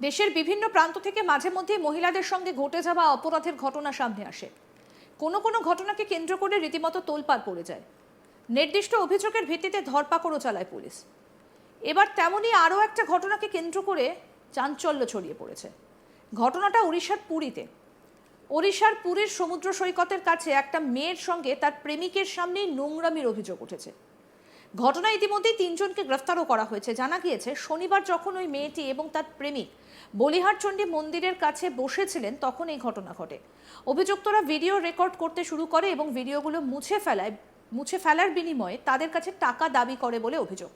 দেশের বিভিন্ন প্রান্ত থেকে মাঝে মধ্যে মহিলাদের সঙ্গে ঘটে যাওয়া অপরাধের ঘটনা সামনে আসে। কোনো কোনো ঘটনাকে কেন্দ্র করে রীতিমতো তোলপাড় পড়ে যায়। নির্দিষ্ট অভিযোগের ভিত্তিতে ধরপাকড়ও চালায় পুলিশ। এবার তেমনই আরও একটা ঘটনাকে কেন্দ্র করে চাঞ্চল্য ছড়িয়ে পড়েছে। ঘটনাটা উড়িষ্যার পুরীতে। ওড়িশার পুরীর সমুদ্র সৈকতের কাছে একটা মেয়ের সঙ্গে তার প্রেমিকের সামনেই নোংরামির অভিযোগ উঠেছে। ঘটনা ইতিমধ্যেই তিনজনকে গ্রেফতারও করা হয়েছে। জানা গিয়েছে, শনিবার যখন ওই মেয়েটি এবং তার প্রেমিক বলিহারচণ্ডী মন্দিরের কাছে বসেছিলেন, তখন এই ঘটনা ঘটে। অভিযুক্তরা ভিডিও রেকর্ড করতে শুরু করে এবং ভিডিওগুলো মুছে ফেলায়, মুছে ফেলার বিনিময়ে তাদের কাছে টাকা দাবি করে বলে অভিযোগ।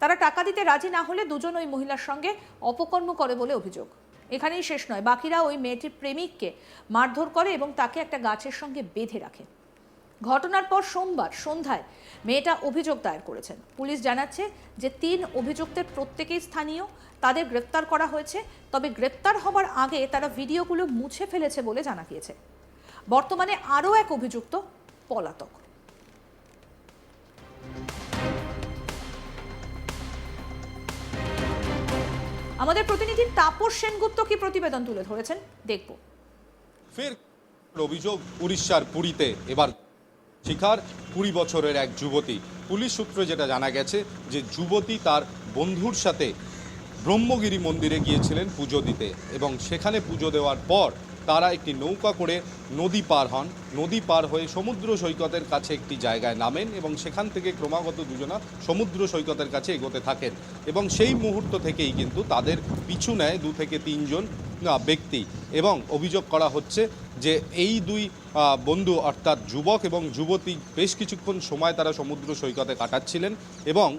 তারা টাকা দিতে রাজি না হলে দুজন ওই মহিলার সঙ্গে অপকর্ম করে বলে অভিযোগ। এখানেই শেষ নয়, বাকিরা ওই মেয়েটির প্রেমিককে মারধর করে এবং তাকে একটা গাছের সঙ্গে বেঁধে রাখে। ঘটনার পর সোমবার সন্ধ্যায় মেয়েটা অভিযোগ দায়ের করেছেন। পুলিশ জানাচ্ছে যে তিন অভিযুক্তের প্রত্যেকেই স্থানীয়, তাদের গ্রেপ্তার করা হয়েছে, তবে গ্রেপ্তার হবার আগে তারা ভিডিওগুলো মুছে ফেলেছে বলে জানা গিয়েছে। বর্তমানে আরও এক অভিযুক্ত পলাতক। আমাদের প্রতিনিধি তাপস সেনগুপ্ত কি প্রতিবেদন তুলে ধরেছেন? দেখব। ফের অভিযোগ উড়িষ্যার পুরীতে। এবার শিকার কুড়ি বছরের এক যুবতী। পুলিশ সূত্রে যেটা জানা গেছে যে যুবতী তার বন্ধুর সাথে ব্রহ্মগিরি মন্দিরে গিয়েছিলেন পুজো দিতে এবং সেখানে পুজো দেওয়ার পর তারা একটি নৌকা করে নদী পার হন। নদী পার হয়ে সমুদ্র সৈকতের কাছে একটি জায়গায় নামেন এবং সেখান থেকে ক্রমাগত দুজনা সমুদ্র সৈকতের কাছে এগোতে থাকেন এবং সেই মুহূর্ত থেকেই কিন্তু তাদের পিছু নেয় দু থেকে তিনজন ব্যক্তি এবং অভিযোগ করা হচ্ছে যে এই দুই বন্ধু অর্থাৎ যুবক এবং যুবতী বেশ কিছুক্ষণ সময় তারা সমুদ্র সৈকতে কাটাচ্ছিলেন এবং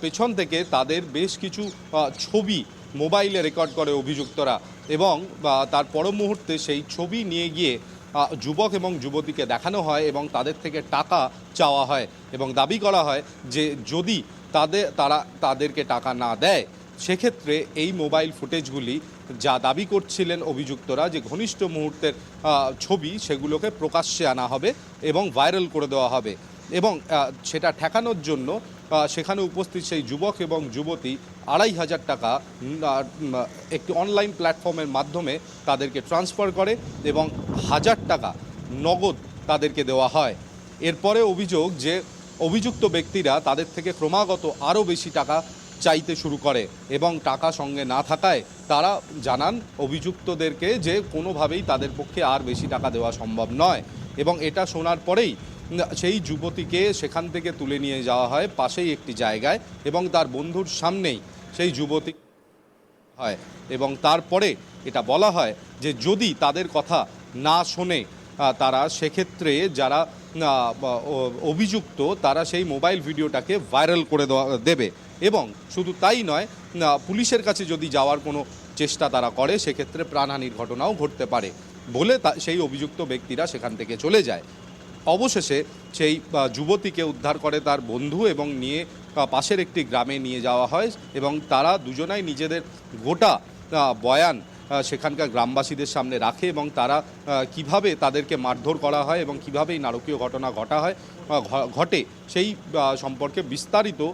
পেছন থেকে তাদের বেশ কিছু ছবি মোবাইলে রেকর্ড করে অভিযুক্তরা এবং তার পর মুহূর্তে সেই ছবি নিয়ে গিয়ে যুবক এবং যুবতীকে দেখানো হয় এবং তাদের থেকে টাকা চাওয়া হয় এবং দাবি করা হয় যে যদি তাদের, তারা তাদেরকে টাকা না দেয় সেক্ষেত্রে এই মোবাইল ফুটেজগুলি যা দাবি করছিলেন অভিযুক্তরা যে ঘনিষ্ঠ মুহূর্তের ছবি সেগুলোকে প্রকাশ্যে আনা হবে এবং ভাইরাল করে দেওয়া হবে এবং সেটা ঠেকানোর জন্য সেখানে উপস্থিত সেই যুবক এবং যুবতী আড়াই হাজার টাকা একটি অনলাইন প্ল্যাটফর্মের মাধ্যমে তাদেরকে ট্রান্সফার করে এবং হাজার টাকা নগদ তাদেরকে দেওয়া হয়। এরপরে অভিযোগ যে অভিযুক্ত ব্যক্তিরা তাদের থেকে ক্রমাগত আরও বেশি টাকা চাইতে শুরু করে এবং টাকা সঙ্গে না থাকায় তারা জানান অভিযুক্তদেরকে যে কোনোভাবেই তাদের পক্ষে আর বেশি টাকা দেওয়া সম্ভব নয় এবং এটা শোনার পরেই সেই যুবতীকে সেখান থেকে তুলে নিয়ে যাওয়া হয় পাশেই একটি জায়গায় এবং তার বন্ধুর সামনেই সেই যুবতী হয় এবং তারপরে এটা বলা হয় যে যদি তাদের কথা না শোনে তারা সেক্ষেত্রে যারা অভিযুক্ত তারা সেই মোবাইল ভিডিওটাকে ভাইরাল করে দেবে। এবং শুধু তাই নয় পুলিশের কাছে যদি যাওয়ার কোনো চেষ্টা তারা করে, সেক্ষেত্রে প্রাণহানির ঘটনাও ঘটতে পারে বলে তা- সেই অভিযুক্ত ব্যক্তিরা সেখান থেকে চলে যায়। অবশেষে সেই যুবতীকে উদ্ধার করে তার বন্ধু এবং নিয়ে পাশের একটি গ্রামে নিয়ে যাওয়া হয় এবং তারা দুজনাই নিজেদের গোটা বয়ান সেখানকার গ্রামবাসীদের সামনে রাখে এবং তারা কীভাবে তাদেরকে মারধর করা হয় এবং কীভাবে এই নারকীয় ঘটনা ঘটা হয় ঘটে সেই সম্পর্কে বিস্তারিত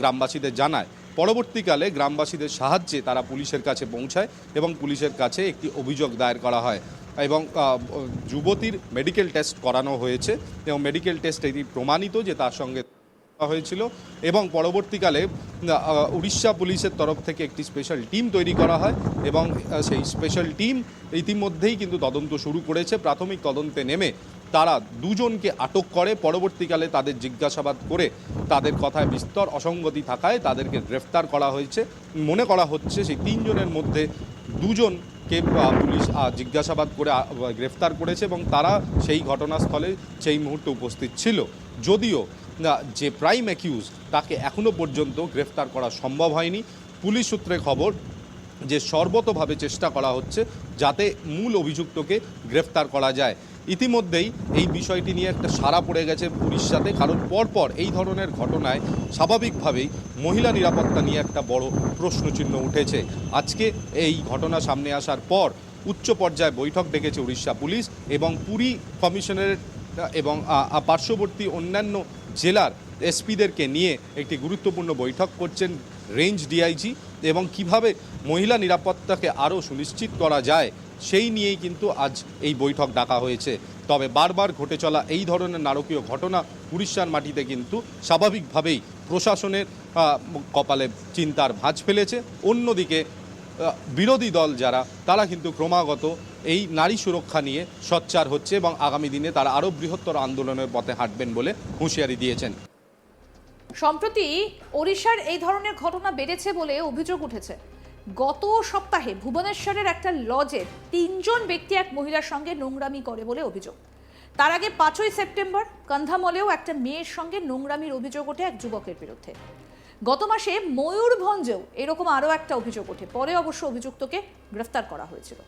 গ্রামবাসীদের জানায়। পরবর্তীকালে গ্রামবাসীদের সাহায্যে তারা পুলিশের কাছে পৌঁছায় এবং পুলিশের কাছে একটি অভিযোগ দায়ের করা হয় এবং যুবতীর মেডিকেল টেস্ট করানো হয়েছে এবং মেডিকেল টেস্ট এটি প্রমাণিত যে তার সঙ্গে হয়েছিল এবং পরবর্তীকালে উড়িষ্যা পুলিশের তরফ থেকে একটি স্পেশাল টিম তৈরি করা হয় এবং সেই স্পেশাল টিম ইতিমধ্যেই কিন্তু তদন্ত শুরু করেছে। প্রাথমিক তদন্তে নেমে তারা দুজনকে আটক করে। পরবর্তীকালে তাদের জিজ্ঞাসাবাদ করে তাদের কথায় বিস্তর অসঙ্গতি থাকায় তাদেরকে গ্রেফতার করা হয়েছে। মনে করা হচ্ছে সেই তিনজনের মধ্যে দুজনকে আহ, পুলিশ জিজ্ঞাসাবাদ করে গ্রেফতার করেছে এবং তারা সেই ঘটনাস্থলে সেই মুহূর্তে উপস্থিত ছিল। যদিও যে প্রাইম অ্যাকিউজ তাকে এখনও পর্যন্ত গ্রেফতার করা সম্ভব হয়নি। পুলিশ সূত্রে খবর যে সর্বতভাবে চেষ্টা করা হচ্ছে যাতে মূল অভিযুক্তকে গ্রেফতার করা যায়। ইতিমধ্যেই এই বিষয়টি নিয়ে একটা সারা পড়ে গেছে উড়িষ্যাতে কারণ পরপর এই ধরনের ঘটনায় স্বাভাবিকভাবেই মহিলা নিরাপত্তা নিয়ে একটা বড় প্রশ্নচিহ্ন উঠেছে। আজকে এই ঘটনা সামনে আসার পর উচ্চ পর্যায়ে বৈঠক ডেকেছে উড়িষ্যা পুলিশ এবং পুরী কমিশনারেট এবং পার্শ্ববর্তী অন্যান্য জেলার এসপিদেরকে নিয়ে একটি গুরুত্বপূর্ণ বৈঠক করছেন রেঞ্জ ডিআইজি এবং কীভাবে মহিলা নিরাপত্তাকে আরও সুনিশ্চিত করা যায় সেই নিয়েই কিন্তু আজ এই বৈঠক ডাকা হয়েছে। তবে বারবার ঘটে চলা এই ধরনের নারকীয় ঘটনা উড়িষ্যার মাটিতে কিন্তু স্বাভাবিকভাবেই প্রশাসনের কপালে চিন্তার ভাঁজ ফেলেছে। অন্যদিকে বিরোধী দল যারা, তারা কিন্তু ক্রমাগত এই নারী সুরক্ষা নিয়ে সোচ্চার হচ্ছে এবং আগামী দিনে তারা আরও বৃহত্তর আন্দোলনের পথে হাঁটবেন বলে হুঁশিয়ারি দিয়েছেন। সম্প্রতি ওড়িশার এই ধরনের ঘটনা বেড়েছে বলে অভিযোগ উঠেছে। গত সপ্তাহে ভুবনেশ্বরের একটা লজে তিনজন ব্যক্তি এক মহিলার সঙ্গে নোংরামি করে বলে অভিযোগ। তার আগে পাঁচই সেপ্টেম্বর কন্ধামলেও একটা মেয়ের সঙ্গে নোংরামির অভিযোগ ওঠে এক যুবকের বিরুদ্ধে। গত মাসে ময়ূরভঞ্জেও এরকম আরও একটা অভিযোগ ওঠে। পরে অবশ্য অভিযুক্তকে গ্রেফতার করা হয়েছিল।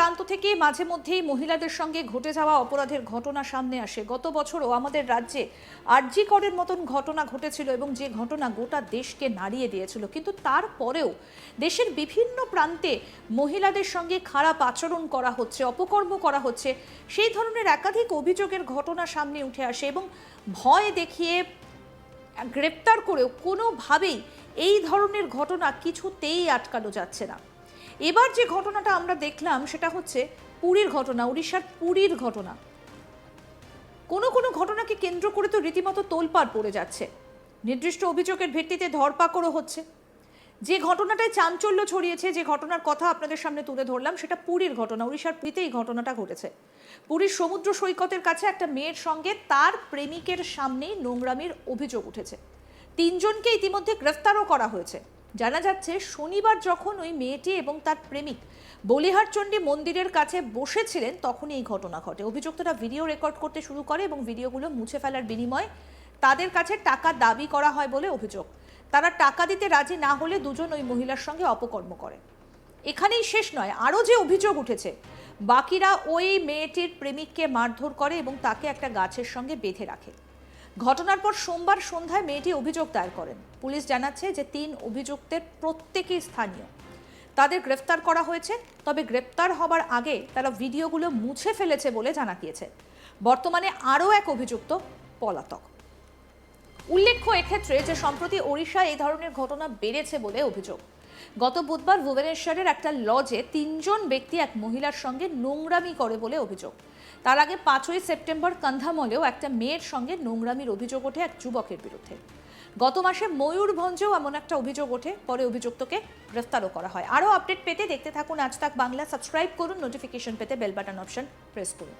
প্রান্ত থেকে মাঝে মধ্যেই মহিলাদের সঙ্গে ঘটে যাওয়া অপরাধের ঘটনা সামনে আসে। গত বছরও আমাদের রাজ্যে আরজি করের মতন ঘটনা ঘটেছিল এবং যে ঘটনা গোটা দেশকে নাড়িয়ে দিয়েছিল। কিন্তু তারপরেও দেশের বিভিন্ন প্রান্তে মহিলাদের সঙ্গে খারাপ আচরণ করা হচ্ছে, অপকর্ম করা হচ্ছে, সেই ধরনের একাধিক অভিযোগের ঘটনা সামনে উঠে আসে এবং ভয় দেখিয়ে গ্রেপ্তার করেও কোনোভাবেই এই ধরনের ঘটনা কিছুতেই আটকানো যাচ্ছে না। এবার যে ঘটনাটা আমরা দেখলাম সেটা হচ্ছে পুরীর ঘটনা, উড়িষ্যার পুরীর ঘটনা। কোনো কোনো ঘটনাকে কেন্দ্র করে তো রীতিমতো তোলপাড় পড়ে যাচ্ছে। নির্দিষ্ট অভিযোগের ভিত্তিতে ধরপাকড়ও হচ্ছে। যে ঘটনাটায় চাঞ্চল্য ছড়িয়েছে, যে ঘটনার কথা আপনাদের সামনে তুলে ধরলাম, সেটা পুরীর ঘটনা, উড়িষ্যার পুরীতে এই ঘটনাটা ঘটেছে। পুরীর সমুদ্র সৈকতের কাছে একটা মেয়ের সঙ্গে তার প্রেমিকের সামনেই নোংরামির অভিযোগ উঠেছে। তিনজনকে ইতিমধ্যে গ্রেফতারও করা হয়েছে। জানা যাচ্ছে, শনিবার যখন ওই মেয়েটি এবং তার প্রেমিক বলিহারচণ্ডী মন্দিরের কাছে বসেছিলেন, তখনই এই ঘটনা ঘটে। অভিযুক্তরা ভিডিও রেকর্ড করতে শুরু করে এবং ভিডিওগুলো মুছে ফেলার বিনিময়ে তাদের কাছে টাকা দাবি করা হয় বলে অভিযোগ। তারা টাকা দিতে রাজি না হলে দুজন ওই মহিলার সঙ্গে অপকর্ম করে। এখানেই শেষ নয়, আরও যে অভিযোগ উঠেছে, বাকিরা ওই মেয়েটির প্রেমিককে মারধর করে এবং তাকে একটা গাছের সঙ্গে বেঁধে রাখে। ঘটনার পর সোমবার সন্ধ্যায় মেয়েটি অভিযোগ দায়ের করেন। পুলিশ জানাচ্ছে যে তিন অভিযুক্তের প্রত্যেকেই স্থানীয়। তাদের গ্রেফতার করা হয়েছে, তবে গ্রেপ্তার হবার আগে তারা ভিডিওগুলো মুছে ফেলেছে বলে জানা গিয়েছে। বর্তমানে আরও এক অভিযুক্ত পলাতক। উল্লেখ্য এক্ষেত্রে যে সম্প্রতি ওড়িশায় এই ধরনের ঘটনা বেড়েছে বলে অভিযোগ। গত বুধবার ভুবনেশ্বরের একটা লজে তিনজন ব্যক্তি এক মহিলার সঙ্গে নোংরামি করে বলে অভিযোগ। তার আগে পাঁচই সেপ্টেম্বর কান্ধামলেও একটা মেয়ের সঙ্গে নোংরামির অভিযোগ ওঠে এক যুবকের বিরুদ্ধে। গত মাসে ময়ূরভঞ্জেও এমন একটা অভিযোগ ওঠে, পরে অভিযুক্তকে গ্রেফতারও করা হয়। আরও আপডেট পেতে দেখতে থাকুন আজ তাক বাংলা। সাবস্ক্রাইব করুন, নোটিফিকেশন পেতে বেল বাটন অপশন প্রেস করুন।